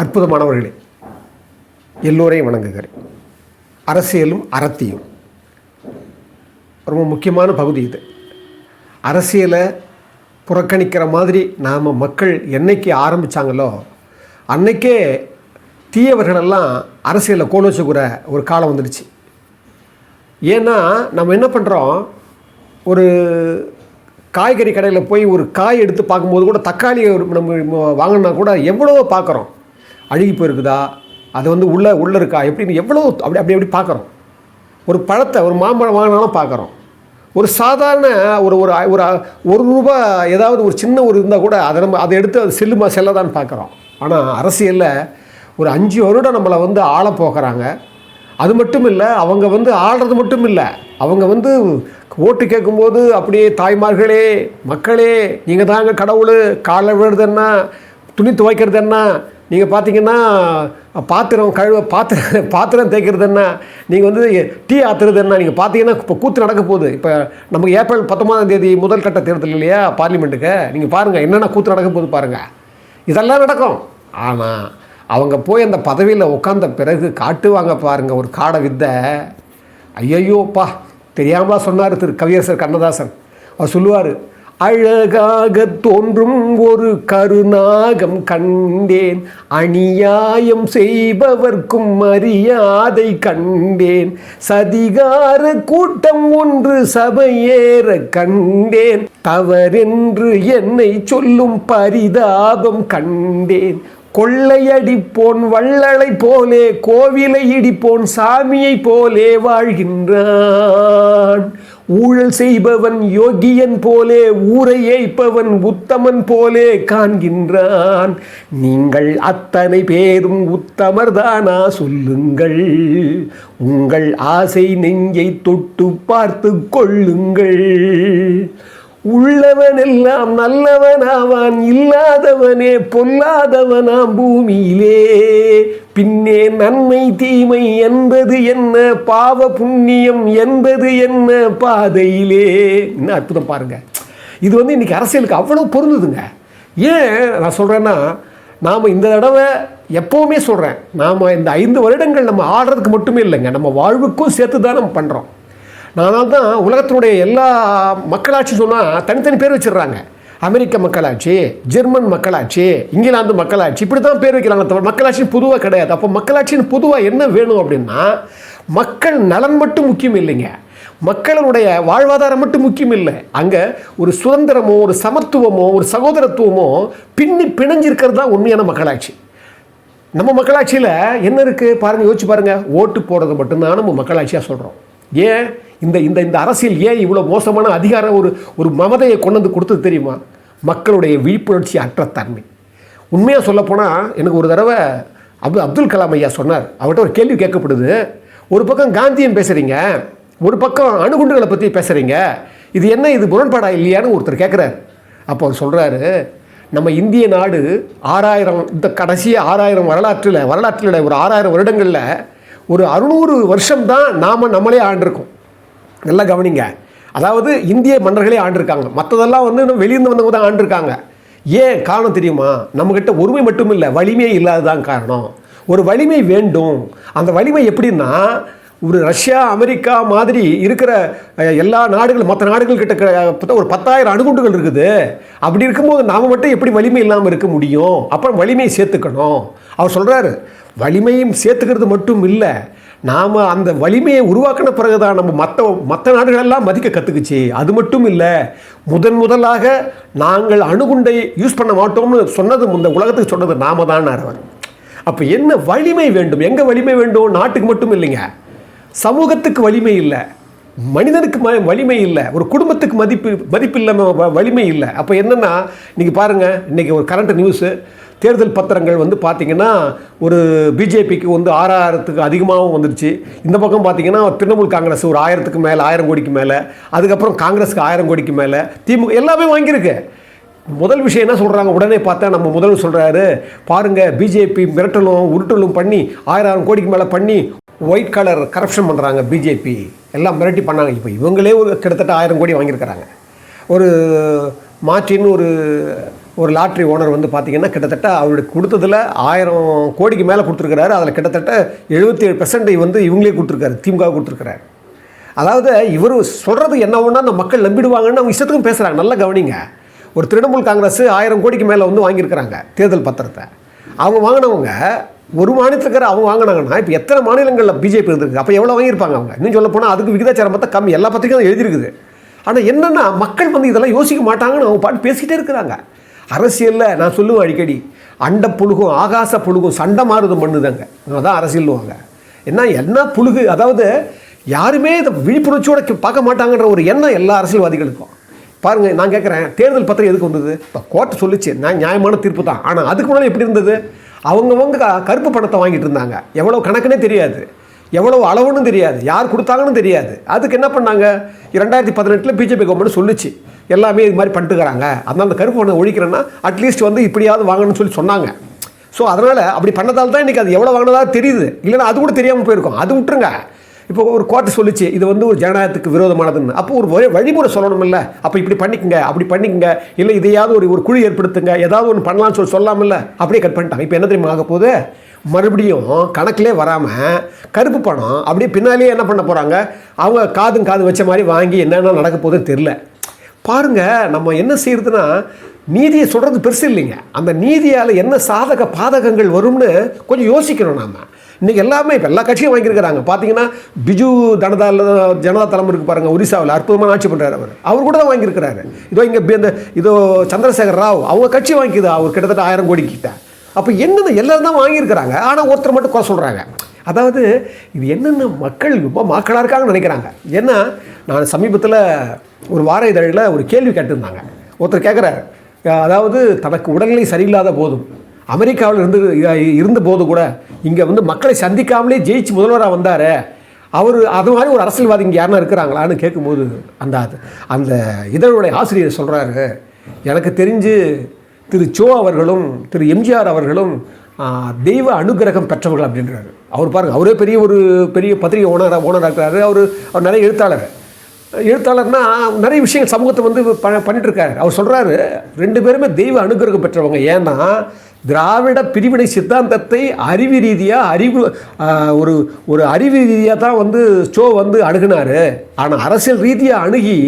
அற்புதமானவர்களே எல்லோரையும் வணங்குகிறேன். அரசியலும் அறத்தியும். ரொம்ப முக்கியமான பகுதி இது. அரசியலை புறக்கணிக்கிற மாதிரி நாம் மக்கள் என்னைக்கு ஆரம்பித்தாங்களோ அன்னைக்கே தீயவர்களெல்லாம் அரசியலில் கோல் வச்சுக்கிற ஒரு காலம் வந்துடுச்சு. ஏன்னா நம்ம என்ன பண்ணுறோம் ஒரு காய்கறி கடையில் போய் ஒரு காய் எடுத்து பார்க்கும்போது கூட தக்காளி நம்ம வாங்கினா கூட எவ்வளவோ பார்க்குறோம். அழுகி போயிருக்குதா? அது வந்து உள்ளே உள்ளே இருக்கா? எப்படின்னு எவ்வளோ அப்படி அப்படி அப்படி பார்க்குறோம். ஒரு பழத்தை ஒரு மாம்பழம் வாங்கினாலும் பார்க்குறோம். ஒரு சாதாரண ஒரு ஒரு ஒரு ஒரு ரூபா ஏதாவது ஒரு சின்ன ஒரு இருந்தால் கூட அதை நம்ம அதை எடுத்து அது செல்லுமா செல்லதான்னு பார்க்குறோம். ஆனால் அரசியலில் ஒரு அஞ்சு வருடம் நம்மளை வந்து ஆள போக்குறாங்க. அது மட்டும் இல்லை அவங்க வந்து ஆள்றது மட்டும் இல்லை. அவங்க வந்து ஓட்டு கேட்கும்போது அப்படியே தாய்மார்களே மக்களே நீங்கள் தாங்க கடவுள் காலை விழுறது என்ன துணி துவைக்கிறது என்ன நீங்கள் பார்த்தீங்கன்னா பாத்திரம் கழுவ பாத்திரம் பாத்திரம் தேய்க்கிறது என்ன நீங்கள் வந்து டீ ஆத்துறது என்ன நீங்கள் பார்த்தீங்கன்னா இப்போ கூத்து நடக்க போகுது. இப்போ நமக்கு ஏப்ரல் பத்தொன்பதாம் தேதி முதல் கட்ட தேர்தல் இல்லையா பார்லிமெண்ட்டுக்கு? நீங்கள் பாருங்கள் என்னென்ன கூத்து நடக்க போகுது பாருங்கள் இதெல்லாம் நடக்கும். ஆனால் அவங்க போய் அந்த பதவியில் உட்காந்த பிறகு காட்டுவாங்க பாருங்கள் ஒரு காடை வித்தை. ஐயையோப்பா தெரியாமலா சொன்னார் திரு கவியரசர் கண்ணதாசன். அவர் சொல்லுவார் அழகாக தோன்றும் ஒரு கருநாகம் கண்டேன். அநியாயம் செய்பவர்க்கும் மரியாதை கண்டேன். சதிகார கூட்டம் ஒன்று சபையேற கண்டேன். தவறென்று என்னை சொல்லும் பரிதாபம் கண்டேன். கொள்ளையடிப்போன் வள்ளலை போலே கோவிலை இடிப்போன் சாமியை போலே வாழ்கின்றான். ஊழல் செய்பவன் யோகியன் போலே ஊரை ஏய்ப்பவன் உத்தமன் போலே காண்கின்றான். நீங்கள் அத்தனை பேரும் உத்தமர்தானா சொல்லுங்கள். உங்கள் ஆசை நெஞ்சை தொட்டு பார்த்து கொள்ளுங்கள். உள்ளவனெல்லாம் நல்லவனாவான் இல்லாதவனே பொல்லாதவனாம் பூமியிலே. பின்னே நன்மை தீமை என்பது என்ன? பாவ புண்ணியம் என்பது என்ன பாதையிலே? என்ன அற்புதம் பாருங்க. இது வந்து இன்னைக்கு அரசியலுக்கு அவ்வளோ பொருந்துதுங்க. ஏன் நான் சொல்கிறேன்னா நாம் இந்த தடவை எப்போவுமே சொல்கிறேன் நாம் இந்த ஐந்து வருடங்கள் நம்ம ஆடுறதுக்கு மட்டுமே இல்லைங்க. நம்ம வாழ்வுக்கும் சேர்த்து தான் நம்ம பண்ணுறோம் அதனால தான் உலகத்தினுடைய எல்லா மக்களாட்சி சொன்னால் தனித்தனி பேர் வச்சிடுறாங்க. அமெரிக்க மக்களாட்சி ஜெர்மன் மக்களாட்சி இங்கிலாந்து மக்களாட்சி இப்படி தான் பேர் வைக்கிறாங்க. தவிர மக்களாட்சின்னு பொதுவாக கிடையாது. அப்போ மக்களாட்சின்னு பொதுவாக என்ன வேணும் அப்படின்னா மக்கள் நலன் மட்டும் முக்கியம் இல்லைங்க. மக்களுடைய வாழ்வாதாரம் மட்டும் முக்கியம் இல்லை. அங்கே ஒரு சுதந்திரமோ ஒரு சமத்துவமோ ஒரு சகோதரத்துவமோ பின்னி பிணைஞ்சிருக்கிறது தான் உண்மையான மக்களாட்சி. நம்ம மக்களாட்சியில் என்ன இருக்குது பாருங்கள் யோசிச்சு பாருங்கள் ஓட்டு போடுறது மட்டும்தான் நம்ம மக்களாட்சியாக சொல்கிறோம் ஏன்? இந்த இந்த இந்த அரசியல் ஏன் இவ்வளோ மோசமான அதிகாரம் ஒரு ஒரு மமதையை கொண்டு வந்து கொடுத்தது தெரியுமா? மக்களுடைய விழிப்புணர்ச்சி அற்ற தன்மை. உண்மையாக சொல்லப்போனால் எனக்கு ஒரு தடவை அப்து அப்துல் கலாம் ஐயா சொன்னார். அவர்கிட்ட ஒரு கேள்வி கேட்கப்படுது. ஒரு பக்கம் காந்தியன் பேசுகிறீங்க ஒரு பக்கம் அணுகுண்டுகளை பற்றி பேசுகிறீங்க இது என்ன இது முரண்பாடா இல்லையான்னு ஒருத்தர் கேட்குறாரு அப்போ அவர் சொல்கிறாரு நம்ம இந்திய நாடு ஆறாயிரம் இந்த கடைசி ஆறாயிரம் வரலாற்றில் வரலாற்றில் ஒரு ஆறாயிரம் வருடங்களில் ஒரு அறுநூறு வருஷம்தான் நாம் நம்மளே ஆண்டிருக்கோம். நல்லா கவனிங்க. அதாவது இந்திய மன்னர்களே ஆண்டிருக்காங்க. மற்றதெல்லாம் வந்து இன்னும் வெளியிருந்து வந்தவங்க தான் ஆண்டிருக்காங்க. ஏன் காரணம் தெரியுமா? நம்மக்கிட்ட ஒருமை மட்டும் இல்லை வலிமை இல்லாததான் காரணம். ஒரு வலிமை வேண்டும். அந்த வலிமை எப்படின்னா ஒரு ரஷ்யா அமெரிக்கா மாதிரி இருக்கிற எல்லா நாடுகள் மற்ற நாடுகள் கிட்ட ஒரு பத்தாயிரம் அணுகுண்டுகள் இருக்குது. அப்படி இருக்கும்போது நாம் மட்டும் எப்படி வலிமை இல்லாமல் இருக்க முடியும்? அப்புறம் வலிமையை சேர்த்துக்கணும். அவர் சொல்கிறாரு வலிமையும் சேர்த்துக்கிறது மட்டும் இல்லை நாம் அந்த வலிமையை உருவாக்கின பிறகு தான் நம்ம மற்ற மற்ற நாடுகளெல்லாம் மதிக்க கற்றுக்குச்சு அது மட்டும் இல்லை முதன் முதலாக நாங்கள் அணுகுண்டை யூஸ் பண்ண மாட்டோம்னு சொன்னது இந்த உலகத்துக்கு சொன்னது நாம தான் அவர். அப்போ என்ன வலிமை வேண்டும்? எங்கே வலிமை வேண்டும்? நாட்டுக்கு மட்டும் இல்லைங்க. சமூகத்துக்கு வலிமை இல்லை. மனிதனுக்கு ம வலிமை இல்லை. ஒரு குடும்பத்துக்கு மதிப்பு மதிப்பு இல்லாமல் வ- வலிமை இல்லை. அப்போ என்னென்னா இன்றைக்கி பாருங்கள் இன்றைக்கி ஒரு கரண்ட் நியூஸு தேர்தல் பத்திரங்கள் வந்து பார்த்திங்கன்னா ஒரு பிஜேபிக்கு வந்து ஆறாயிரத்துக்கு அதிகமாகவும் வந்துருச்சு. இந்த பக்கம் பார்த்தீங்கன்னா திரிணாமுல் காங்கிரஸ் ஒரு ஆயிரத்துக்கு மேலே ஆயிரம் கோடிக்கு மேலே அதுக்கப்புறம் காங்கிரஸுக்கு ஆயிரம் கோடிக்கு மேலே திமுக எல்லாமே வாங்கியிருக்கு. முதல் விஷயம் என்ன சொல்கிறாங்க உடனே பார்த்தா நம்ம முதல்வர் சொல்கிறாரு பாருங்கள் பிஜேபி மிரட்டலும் உருட்டலும் பண்ணி ஆயிரம் கோடிக்கு மேலே பண்ணி ஒயிட் கலர் கரப்ஷன் பண்ணுறாங்க பிஜேபி. எல்லாம் மிரட்டி பண்ணாங்க. இப்போ இவங்களே ஒரு கிட்டத்தட்ட ஆயிரம் கோடி வாங்கியிருக்கிறாங்க. ஒரு மாற்றின்னு ஒரு ஒரு லாட்ரி ஓனர் வந்து பார்த்திங்கன்னா கிட்டத்தட்ட அவருக்கு கொடுத்ததில் ஆயிரம் கோடிக்கு மேலே கொடுத்துருக்கிறாரு. அதில் கிட்டத்தட்ட எழுபத்தி ஏழு வந்து இவங்களே கொடுத்துருக்காரு திமுக கொடுத்துருக்காரு அதாவது இவர் சொல்கிறது என்ன ஒன்றா அந்த மக்கள் நம்பிடுவாங்கன்னு அவங்க இஷ்டத்துக்கும் பேசுகிறாங்க நல்லா கவனிங்க. ஒரு திரிணாமுல் காங்கிரஸ் ஆயிரம் கோடிக்கு மேலே வந்து வாங்கியிருக்கிறாங்க தேர்தல் பத்திரத்தை. அவங்க வாங்கினவங்க ஒரு மாநிலத்துக்கார அவங்க வாங்கினாங்கன்னா இப்போ எத்தனை மாநிலங்களில் பிஜேபி இருந்திருக்கு? அப்போ எவ்வளோ வாங்கியிருப்பாங்க அவங்க? இன்னும் சொல்ல போனால் அதுக்கு விகிதாச்சாரம் பார்த்தா கம்மி. எல்லா பத்திரிக்கையும் எழுதியிருக்குது. ஆனால் என்னென்னா மக்கள் வந்து இதெல்லாம் யோசிக்க மாட்டாங்கன்னு அவங்க பாட்டு பேசிக்கிட்டே இருக்கிறாங்க. அரசியலில் நான் சொல்லுவேன் அடிக்கடி அண்ட புழுகும் ஆகாச புழுகும் சண்டை மாறுதும் பண்ணுதாங்க அதான் அரசியல்வாங்க என்ன என்ன புழுகு அதாவது யாருமே இதை விழிப்புணர்ச்சியோட பார்க்க மாட்டாங்கன்ற ஒரு எண்ணம் எல்லா அரசியல்வாதிகளுக்கும். பாருங்கள் நான் கேட்குறேன் தேர்தல் பத்திரம் எதுக்கு வந்தது? இப்போ கோர்ட்டு சொல்லுச்சு நான் நியாயமான தீர்ப்பு தான். ஆனால் அதுக்கு முன்னாடி எப்படி இருந்தது? அவங்கவங்க கருப்பு பணத்தை வாங்கிட்டு இருந்தாங்க. எவ்வளோ கணக்குனே தெரியாது. எவ்வளோ அளவுன்னு தெரியாது. யார் கொடுத்தாங்கன்னு தெரியாது. அதுக்கு என்ன பண்ணாங்க? ரெண்டாயிரத்தி பதினெட்டில் பிஜேபி கவர்மெண்ட் சொல்லுச்சு எல்லாமே இது மாதிரி பண்ணிட்டுக்கிறாங்க அதனால் அந்த கருப்பு பணம் ஒழிக்கிறேன்னா அட்லீஸ்ட் வந்து இப்படியாவது வாங்கணும்னு சொல்லி சொன்னாங்க. ஸோ அதனால் அப்படி பண்ணதால் தான் இன்றைக்கி அது எவ்வளோ வாங்கினதா தெரியுது. இல்லைன்னா அது கூட தெரியாமல் போயிருக்கும். அது விட்டுருங்க. இப்போ ஒரு கோர்ட்டு சொல்லுச்சு இது வந்து ஒரு ஜனநாயகத்துக்கு விரோதமானதுன்னு. அப்போ ஒரு ஒரே வழிமுறை சொல்லணுமில்ல அப்போ இப்படி பண்ணிக்கங்க அப்படி பண்ணிக்கங்க. இல்லை இதையாவது ஒரு ஒரு குழு ஏற்படுத்துங்க. ஏதாவது ஒன்று பண்ணலாம்னு சொல்லி சொல்லாமல்ல. அப்படியே கட் பண்ணிட்டாங்க. இப்போ என்ன தெரியுமா ஆக போகுது? மறுபடியும் கணக்கிலே வராமல் கருப்பு பணம் அப்படியே பின்னாலேயே என்ன பண்ண போகிறாங்க அவங்க காதும் காது வச்ச மாதிரி வாங்கி என்னென்ன நடக்க போகுதுன்னு தெரில பாருங்க நம்ம என்ன செய்யறதுன்னா நீதியை சொல்கிறது பெருசு இல்லைங்க. அந்த நீதியால் என்ன சாதக பாதகங்கள் வரும்னு கொஞ்சம் யோசிக்கணும் நாம. இன்றைக்கி எல்லாமே இப்போ எல்லா கட்சியும் வாங்கியிருக்கிறாங்க. பார்த்தீங்கன்னா பிஜு ஜனதா ஜனதா தலைமை இருக்கு பாருங்கள் ஒரிசாவில் அற்புதமான ஆட்சி பண்ணுறாரு அவர். அவர் கூட தான் வாங்கியிருக்கிறாரு. இதோ இங்கே இந்த இதோ சந்திரசேகர் ராவ் அவங்க கட்சி வாங்கிக்குது அவர் கிட்டத்தட்ட ஆயிரம் கோடி கிட்ட. அப்போ என்னென்ன எல்லாரும் தான் வாங்கியிருக்கிறாங்க. ஆனால் ஒருத்தர் மட்டும் குறை சொல்கிறாங்க அதாவது இது என்னென்ன மக்கள் ரொம்ப மக்களாக இருக்காங்கன்னு நினைக்கிறாங்க. ஏன்னா நான் சமீபத்தில் ஒரு வார இதழில் ஒரு கேள்வி கேட்டிருந்தாங்க. ஒருத்தர் கேட்குறாரு அதாவது தனக்கு உடல்நிலை சரியில்லாத போதும் அமெரிக்காவில் இருந்து இருந்த போது கூட இங்கே வந்து மக்களை சந்திக்காமலே ஜெயிச்சு முதல்வராக வந்தார். அவர் அது மாதிரி ஒரு அரசியல்வாதி இங்கே யாருன்னா இருக்கிறாங்களான்னு கேட்கும்போது அந்த அந்த இதழுடைய ஆசிரியர் சொல்கிறாரு எனக்கு தெரிஞ்சு திரு சோ அவர்களும் திரு எம்ஜிஆர் அவர்களும் தெய்வ அனுகிரகம் பெற்றவர்கள் அப்படின்றாரு. அவர் பாருங்க அவரே பெரிய ஒரு பெரிய பத்திரிகை ஓனராக ஓனராக இருக்கிறாரு அவர் அவர் நிறைய எழுத்தாளர். எழுத்தாளர்னா நிறைய விஷயங்கள் சமூகத்தை வந்து ப பண்ணிட்டுருக்காரு. அவர் சொல்கிறாரு ரெண்டு பேருமே தெய்வ அனுகிரகம் பெற்றவங்க. ஏன்னா திராவிட பிரிவினை சித்தாந்தத்தை அறிவு ரீதியாக அறிவு ஒரு ஒரு அறிவு ரீதியாக தான் வந்து ஸ்டோ வந்து அணுகுனாரு. ஆனால் அரசியல் ரீதியாக அணுகி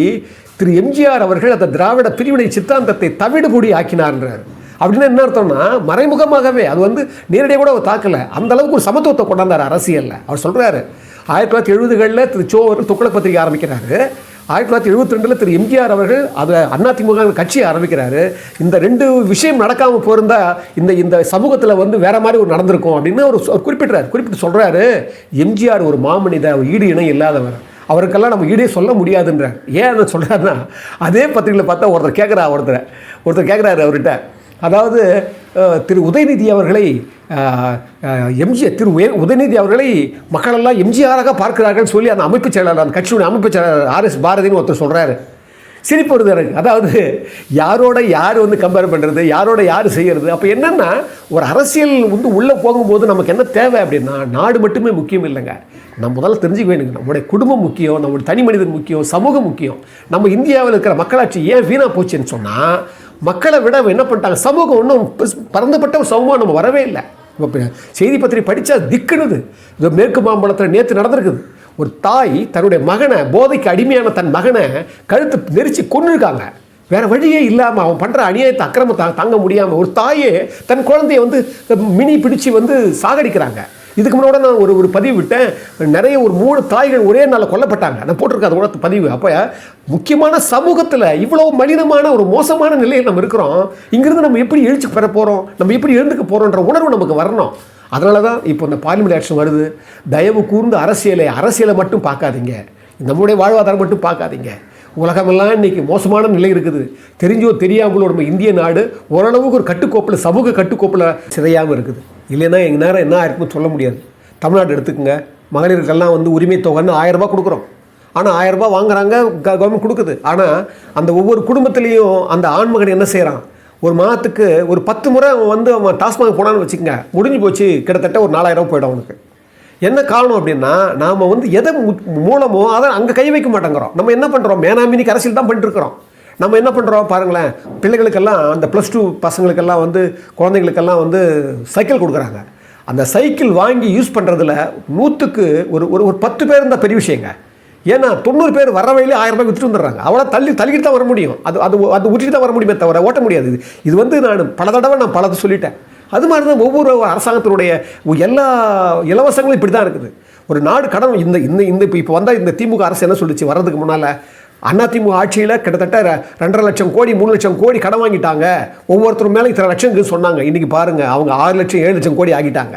திரு எம்ஜிஆர் அவர்கள் அந்த திராவிட பிரிவினை சித்தாந்தத்தை தவிடுபொடி ஆக்கினார்ன்றார். அப்படின்னா என்ன அர்த்தம்னா மறைமுகமாகவே அது வந்து நேரடியாக கூட அவர் தாக்கலை. அந்த அளவுக்கு ஒரு சமத்துவத்தை கொண்டாந்தார் அரசியலில். அவர் சொல்கிறாரு ஆயிரத்தி தொள்ளாயிரத்தி எழுபதுகளில் திரு சோ அவர்கள் துக்ளக் பத்திரிகை ஆரம்பிக்கிறாரு. ஆயிரத்தி தொள்ளாயிரத்தி எழுபத்தி ரெண்டில் திரு எம்ஜிஆர் அவர்கள் அதை அதிமுக கட்சியை ஆரம்பிக்கிறாரு. இந்த ரெண்டு விஷயம் நடக்காமல் போயிருந்தா இந்த இந்த சமூகத்தில் வந்து வேற மாதிரி ஒரு நடந்திருக்கும் அப்படின்னு அவர் சொ- குறிப்பிட்றாரு. குறிப்பிட்டு சொல்கிறாரு எம்ஜிஆர் ஒரு மாமனித அவர் ஈடு இணை இல்லாதவர். அவருக்கெல்லாம் நம்ம ஈடே சொல்ல முடியாதுன்றார். ஏன் அதை சொல்கிறாருன்னா அதே பத்திரிகையில் பார்த்தா ஒருத்தர் கேட்குறா ஒருத்தர். ஒருத்தர் கேட்குறாரு அவர்கிட்ட. அதாவது திரு உதயநிதி அவர்களை எம்ஜிஆர் திரு உய- உதயநிதி அவர்களை மக்களெல்லாம் எம்ஜிஆராக பார்க்கிறார்கள்னு சொல்லி அந்த அமைப்புச் செயலாளர் அந்த கட்சியுடைய அமைப்புச் செயலாளர் ஆர்எஸ் பாரதின்னு ஒருத்தர் சொல்கிறாரு சிரிப்பு வருது எனக்கு. அதாவது யாரோட யார் வந்து கம்பேர் பண்ணுறது யாரோட யார் செய்கிறது அப்போ என்னென்னா ஒரு அரசியல் வந்து உள்ளே போகும்போது நமக்கு என்ன தேவை அப்படின்னா நாடு மட்டுமே முக்கியம் இல்லைங்க. நம்ம முதல்ல தெரிஞ்சுக்க வேணுங்க நம்மளுடைய குடும்பம் முக்கியம் நம்மளுடைய தனி மனிதன் முக்கியம் சமூகம் முக்கியம். நம்ம இந்தியாவில் இருக்கிற மக்களாட்சி ஏன் வீணாக போச்சுன்னு சொன்னால் மக்களை விட என்ன பண்ணிட்டாங்க? சமூகம் ஒன்றும் பறந்துபட்ட ஒரு சமூகம் நம்ம வரவே இல்லை. இப்போ செய்தி பத்திரிகை படித்தா திக்குனுது. இது மேற்கு மாம்பழத்தில் நேற்று நடந்திருக்குது. ஒரு தாய் தன்னுடைய மகனை போதைக்கு அடிமையான தன் மகனை கழுத்து நெரிச்சு கொண்டுருக்காங்க வேறு வழியே இல்லாமல் அவன் பண்ணுற அநியாயத்தை அக்கிரமத்தை தாங்க முடியாமல் ஒரு தாயே தன் குழந்தைய வந்து மினி பிடிச்சி வந்து சாகடிக்கிறாங்க. இதுக்கு முன்னாடி நான் ஒரு ஒரு பதிவு விட்டேன். நிறைய ஒரு மூணு தாய்கள் ஒரே நாளில் கொல்லப்பட்டாங்க. நான் போட்டிருக்கேன் அதோட பதிவு. அப்போ முக்கியமான சமூகத்தில் இவ்வளோ மலினமான ஒரு மோசமான நிலையில் நம்ம இருக்கிறோம். இங்கிருந்து நம்ம எப்படி எழுச்சி பெற போகிறோம் நம்ம எப்படி எழுந்துக்க போகிறோன்ற உணர்வு நமக்கு வரணும். அதனால தான் இப்போ இந்த பார்லிமெண்ட் ஆக்ஷன் வருது. தயவு கூர்ந்து அரசியலை அரசியலை மட்டும் பார்க்காதீங்க. நம்முடைய வாழ்வாதாரம் மட்டும் பார்க்காதீங்க. உலகமெல்லாம் இன்னைக்கு மோசமான நிலை இருக்குது. தெரிஞ்சோ தெரியாமலோ நம்ம இந்திய நாடு ஓரளவுக்கு ஒரு கட்டுக்கோப்பில் சமூக கட்டுக்கோப்பில் சிதையாமல் இருக்குது. இல்லைன்னா எங்கள் நேரம் என்ன ஆயிருக்குன்னு சொல்ல முடியாது. தமிழ்நாடு எடுத்துக்கோங்க. மகளிருக்கெல்லாம் வந்து உரிமை தொகைன்னு ஆயிரரூபா கொடுக்குறோம். ஆனால் ஆயிரரூபா வாங்குறாங்க வாங்குறாங்க கவர்மெண்ட் கொடுக்குது. ஆனால் அந்த ஒவ்வொரு குடும்பத்துலேயும் அந்த ஆண்மகன் என்ன செய்கிறான் ஒரு மாதத்துக்கு ஒரு பத்து முறை அவன் வந்து அவன் டாஸ்மாக் போனான்னு வச்சுக்கோங்க. முடிஞ்சு போச்சு கிட்டத்தட்ட ஒரு நாலாயிரம் போயிடும் அவனுக்கு. என்ன காரணம் அப்படின்னா நாம் வந்து எதை மு- மூலமோ அதை அங்கே கை வைக்க மாட்டேங்கிறோம். நம்ம என்ன பண்ணுறோம் மேனாமினிக்கு அரசியல் தான் பண்ணிட்டுருக்குறோம் நம்ம என்ன பண்ணுறோம் பாருங்களேன் பிள்ளைகளுக்கெல்லாம் அந்த ப்ளஸ் டூ பசங்களுக்கெல்லாம் வந்து குழந்தைங்களுக்கெல்லாம் வந்து சைக்கிள் கொடுக்குறாங்க. அந்த சைக்கிள் வாங்கி யூஸ் பண்ணுறதுல நூற்றுக்கு ஒரு ஒரு ஒரு பத்து பேர் இருந்தால் பெரிய விஷயங்க. ஏன்னா தொண்ணூறு பேர் வர வழியிலே ஆயிரம் ரூபாய் வித்துட்டு வந்துடுறாங்க. அவ்வளோ தள்ளி தள்ளிக்கிட்டு தான் வர முடியும். அது அது அது ஊற்றிட்டு தான் வர முடியுமே தவிர ஓட்ட முடியாது. இது இது வந்து நான் பல தடவை நான் பலது சொல்லிட்டேன். அது மாதிரி தான் ஒவ்வொரு அரசாங்கத்தினுடைய எல்லா இலவசங்களும் இப்படி தான் இருக்குது. ஒரு நாடு கடன் இந்த இந்த இந்த இப்போ இப்போ வந்தால் இந்த திமுக அரசு என்ன சொல்லிச்சு? வர்றதுக்கு முன்னால் அதிமுக ஆட்சியில் கிட்டத்தட்ட ரெண்டரை லட்சம் கோடி மூணு லட்சம் கோடி கடன் வாங்கிட்டாங்க. ஒவ்வொருத்தரும் மேலே இத்தனை லட்சம் சொன்னாங்க. இன்றைக்கி பாருங்கள் அவங்க ஆறு லட்சம் ஏழு லட்சம் கோடி ஆகிட்டாங்க.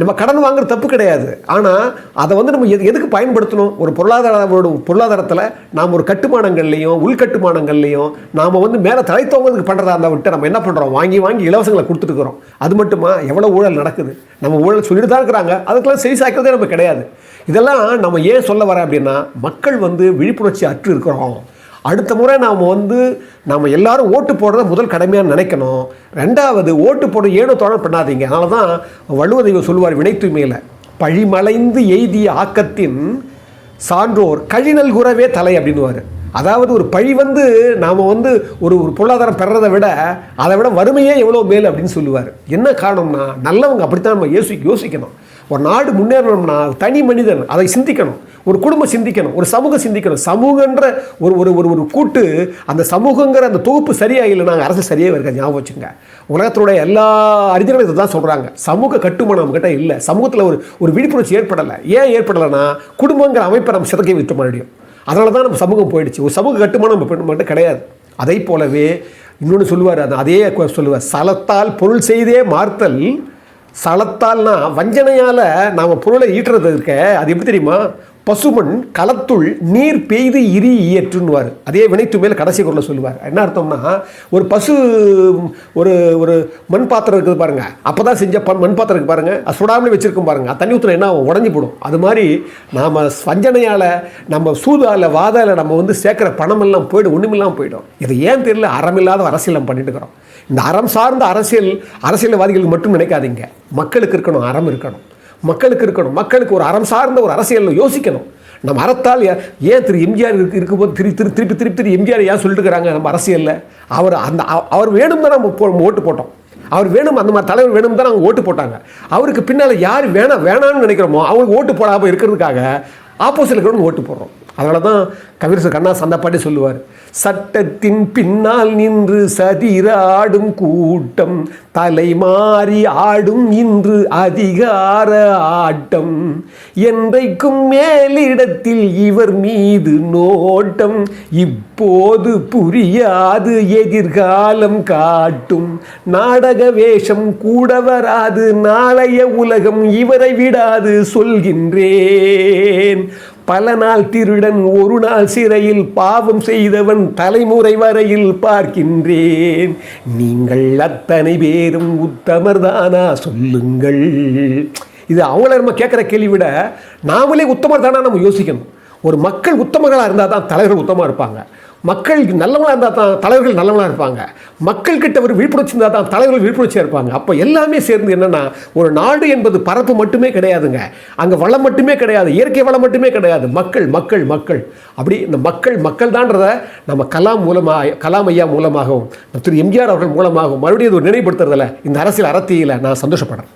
நம்ம கடன் வாங்குறது தப்பு கிடையாது. ஆனால் அதை வந்து நம்ம எது எதுக்கு பயன்படுத்தணும்? ஒரு பொருளாதார பொருளாதாரத்தில் நாம் ஒரு கட்டுமானங்கள்லையும் உள்கட்டுமானங்கள்லையும் நாம் வந்து மேலே தலை தோங்கிறதுக்கு பண்ணுறதா இருந்தால் விட்டு நம்ம என்ன பண்ணுறோம் வாங்கி வாங்கி இலவசங்களை கொடுத்துட்டு இருக்கிறோம் அது மட்டுமா? எவ்வளோ ஊழல் நடக்குது? நம்ம ஊழல் சொல்லிட்டு தான் இருக்கிறாங்க. அதுக்கெல்லாம் சரி சாய்க்கிறதே நம்ம கிடையாது. இதெல்லாம் நம்ம ஏன் சொல்ல வரேன் அப்படின்னா மக்கள் வந்து விழிப்புணர்ச்சி அற்று இருக்கிறோம். அடுத்த முறை நாம் வந்து நாம் எல்லாரும் ஓட்டு போடுறத முதல் கடமையாக நினைக்கணும். ரெண்டாவது ஓட்டு போட ஏனோ தோண பண்ணாதீங்க. அதனால தான் வள்ளுவதெய்வம் சொல்லுவார் வினை தூய்மையில். பழிமலைந்து எய்திய ஆக்கத்தின் சான்றோர் கழிநல் குறவே தலை அப்படின்னுவார். அதாவது ஒரு பழி வந்து நாம் வந்து ஒரு ஒரு பொருளாதாரம் பெறதை விட அதை விட வறுமையே எவ்வளோ மேல் அப்படின்னு சொல்லுவார். என்ன காரணம்னா நல்லவங்க அப்படித்தான் நம்ம யோசி யோசிக்கணும். ஒரு நாடு முன்னேறணும்னா தனி மனிதன் அதை சிந்திக்கணும் ஒரு குடும்பம் சிந்திக்கணும் ஒரு சமூகம் சிந்திக்கணும். சமூகன்ற ஒரு ஒரு ஒரு ஒரு கூட்டு அந்த சமூகங்கிற அந்த தொகுப்பு சரியாக இல்லைனா அரசு சரியாக இருக்க ஞாபகம் வச்சுங்க உலகத்தினுடைய எல்லா அறிஞர்களும் இதை தான் சொல்கிறாங்க சமூக கட்டுமானம் நம்மக்கிட்ட இல்லை. சமூகத்தில் ஒரு ஒரு விழிப்புணர்ச்சி ஏற்படலை. ஏன் ஏற்படலைன்னா குடும்பங்கிற அமைப்பை நம்ம சிதக்கி விட்டு மறுபடியும். அதனால தான் நம்ம சமூகம் போயிடுச்சு. ஒரு சமூக கட்டுமானம் நம்ம மட்டும் கிடையாது. அதை போலவே இன்னொன்று சொல்லுவார் அது அதே சொல்லுவார். சலத்தால் பொருள் செய்தே மார்த்தல் சளத்தால்னா வஞ்சனையால் நாம் பொருளை ஈட்டுறது இருக்க அது எப்படி தெரியுமா? பசுமண் களத்துள் நீர் பெய்து இரி இயற்றுன்னுவார். அதே வினைத்து மேல் கடைசி குரலை சொல்லுவார். என்ன அர்த்தம்னா ஒரு பசு ஒரு ஒரு மண் பாத்திரம் இருக்குது பாருங்கள் அப்போ தான் செஞ்ச பண் மண் பாத்திரம் இருக்குது பாருங்க. அது சுடாமலே வச்சுருக்கும் பாருங்கள் தண்ணி ஊற்றுனா என்ன ஆகும்? போடும். அது மாதிரி நாம் வஞ்சனையால் நம்ம சூதால வாதால நம்ம வந்து சேர்க்குற பணமெல்லாம் போய்டும் ஒன்றுமில்லாமல் போயிடும். இது ஏன் தெரியல? அறமில்லாத அரசியல் நம்ம பண்ணிட்டு இருக்கிறோம். இந்த அறம் சார்ந்த அரசியல் அரசியல்வாதிகளுக்கு மட்டும் நினைக்காதீங்க. மக்களுக்கு இருக்கணும் அறம் இருக்கணும். மக்களுக்கு இருக்கணும் மக்களுக்கு ஒரு அறம் சார்ந்த ஒரு அரசியலில் யோசிக்கணும். நம்ம அறத்தால் ஏன் திரு எம்ஜிஆர் இருக்கு இருக்கும்போது திரு திரு திருப்பி திருப்பி திரு எம்ஜிஆர் ஏன் சொல்லிட்டு இருக்கிறாங்க நம்ம அரசியலில்? அவர் அந்த அவர் வேணும் தான் நம்ம போ- ஓட்டு போட்டோம். அவர் வேணும் அந்த மாதிரி தலைவர் வேணும் தான் அவங்க ஓட்டு போட்டாங்க. அவருக்கு பின்னால் யார் வேணாம் வேணாம்னு நினைக்கிறோமோ அவங்களுக்கு ஓட்டு போடாமல் இருக்கிறதுக்காக ஆப்போசிட்டில் இருக்கிறவங்க ஓட்டு போடுறோம். அதனால தான் கவிரசு கண்ணா அந்த பாட்டி சொல்லுவார் சட்டத்தின் பின்னால் நின்று சதிர ஆடும் கூட்டம் தலை மாறி ஆடும் இன்று அதிகார ஆட்டம். என்றைக்கும் மேலிடத்தில் இவர் மீது நோட்டம் இப்போது புரியாது எதிர்காலம் காட்டும். நாடக வேஷம் கூட வராது நாளைய உலகம் இவரை விடாது சொல்கின்றேன். பல நாள் திருடன் ஒரு நாள் சிறையில் பாவம் செய்தவன் தலைமுறை வரையில் பார்க்கின்றேன். நீங்கள் அத்தனை பேரும் உத்தமர்தானா? சொல்லுங்கள். இது அவங்கள நம்ம கேட்குற கேள்வி விட நாமளே உத்தமர் தானா நம்ம யோசிக்கணும். ஒரு மக்கள் உத்தமர்களாக இருந்தால் தான் தலைவர்கள் உத்தமாக இருப்பாங்க. மக்கள் நல்லவங்களாக இருந்தால் தான் தலைவர்கள் நல்லவங்களாக இருப்பாங்க. மக்கள்கிட்ட ஒரு விழிப்புணர்ச்சி இருந்தால் தான் தலைவர்கள் விழிப்புணர்ச்சியாக இருப்பாங்க. அப்போ எல்லாமே சேர்ந்து என்னென்னா ஒரு நாடு என்பது பரப்பு மட்டுமே கிடையாதுங்க. அங்கே வளம் மட்டுமே கிடையாது. இயற்கை வளம் மட்டுமே கிடையாது. மக்கள் மக்கள் மக்கள். அப்படி இந்த மக்கள் மக்கள் தான்றதை நம்ம கலாம் மூலமாக கலாம் ஐயா மூலமாகவும் திரு எம்ஜிஆர் அவர்கள் மூலமாகவும் மறுபடியும் ஒரு நினைவுபடுத்துறதில்ல இந்த அரசியல் அறத்தியில் நான் சந்தோஷப்படுறேன்.